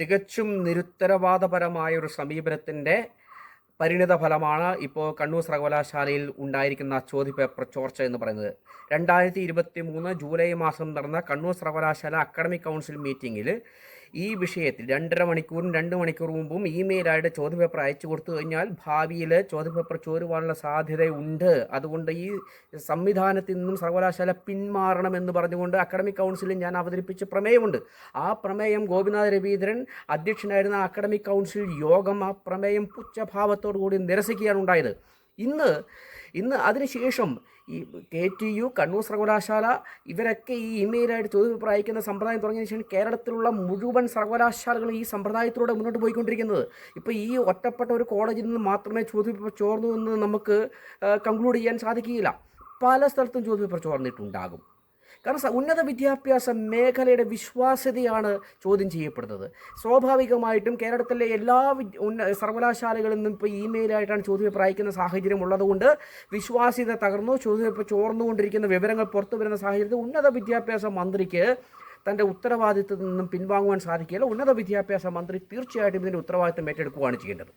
തികച്ചും നിരുത്തരവാദപരമായ ഒരു സമീപനത്തിന്റെ പരിണിത ഫലമാണ് ഇപ്പോൾ കണ്ണൂർ സർവകലാശാലയിൽ ഉണ്ടായിരിക്കുന്ന ചോദ്യപേപ്പർ ചോർച്ച എന്ന് പറയുന്നത്. രണ്ടായിരത്തി ഇരുപത്തി മൂന്ന് ജൂലൈ മാസം നടന്ന കണ്ണൂർ സർവകലാശാല അക്കാഡമിക് കൗൺസിൽ മീറ്റിങ്ങിൽ ഈ വിഷയത്തിൽ രണ്ടര മണിക്കൂറും രണ്ട് മണിക്കൂർ മുമ്പും ഇമെയിലായിട്ട് ചോദ്യപേപ്പർ അയച്ചു കൊടുത്തു കഴിഞ്ഞാൽ ഭാവിയിൽ ചോദ്യപേപ്പർ ചോരുവാനുള്ള സാധ്യതയുണ്ട്. അതുകൊണ്ട് ഈ സംവിധാനത്തിൽ നിന്നും സർവകലാശാല പിന്മാറണമെന്ന് പറഞ്ഞുകൊണ്ട് അക്കാഡമിക് കൗൺസിലിൽ ഞാൻ അവതരിപ്പിച്ച പ്രമേയമുണ്ട്. ആ പ്രമേയം ഗോപിനാഥ് രവീന്ദ്രൻ അധ്യക്ഷനായിരുന്ന അക്കാഡമിക് കൗൺസിൽ യോഗം ആ പ്രമേയം പുച്ഛഭാവത്തോടു കൂടി നിരസിക്കുകയാണ് ഉണ്ടായത്. ഇന്ന് ഇന്ന് അതിനുശേഷം ഈ കെ ടി യു കണ്ണൂർ സർവകലാശാല ഇവരൊക്കെ ഈ ഇമെയിലായിട്ട് ചോദ്യം പ്രായിക്കുന്ന സമ്പ്രദായം തുടങ്ങിയ ശേഷം കേരളത്തിലുള്ള മുഴുവൻ സർവകലാശാലകളും ഈ സമ്പ്രദായത്തിലൂടെ മുന്നോട്ട് പോയിക്കൊണ്ടിരിക്കുന്നത്. ഇപ്പോൾ ഈ ഒറ്റപ്പെട്ട ഒരു കോളേജിൽ നിന്ന് മാത്രമേ ചോദ്യപേപ്പർ ചോർന്നു എന്ന് നമുക്ക് കൺക്ലൂഡ് ചെയ്യാൻ സാധിക്കുകയില്ല. പല സ്ഥലത്തും ചോദ്യപേപ്പർ ചോർന്നിട്ടുണ്ടാകും. കാരണം ഉന്നത വിദ്യാഭ്യാസ മേഖലയുടെ വിശ്വാസ്യതയാണ് ചോദ്യം ചെയ്യപ്പെടുന്നത്. സ്വാഭാവികമായിട്ടും കേരളത്തിലെ എല്ലാ സർവകലാശാലകളിൽ നിന്നും ഇപ്പോൾ ഇമെയിലായിട്ടാണ് ചോദ്യപേപ്പർ അയക്കുന്ന സാഹചര്യം ഉള്ളതുകൊണ്ട് വിശ്വാസ്യത തകർന്നു. ചോദ്യപേപ്പർ ചോർന്നുകൊണ്ടിരിക്കുന്ന വിവരങ്ങൾ പുറത്തു വരുന്ന സാഹചര്യത്തിൽ ഉന്നത വിദ്യാഭ്യാസ മന്ത്രിക്ക് തന്റെ ഉത്തരവാദിത്തത്തിൽ നിന്നും പിൻവാങ്ങുവാൻ സാധിക്കില്ല ഉന്നത വിദ്യാഭ്യാസ മന്ത്രി തീർച്ചയായിട്ടും ഇതിന്റെ ഉത്തരവാദിത്തം ഏറ്റെടുക്കുകയാണ് ചെയ്യേണ്ടത്.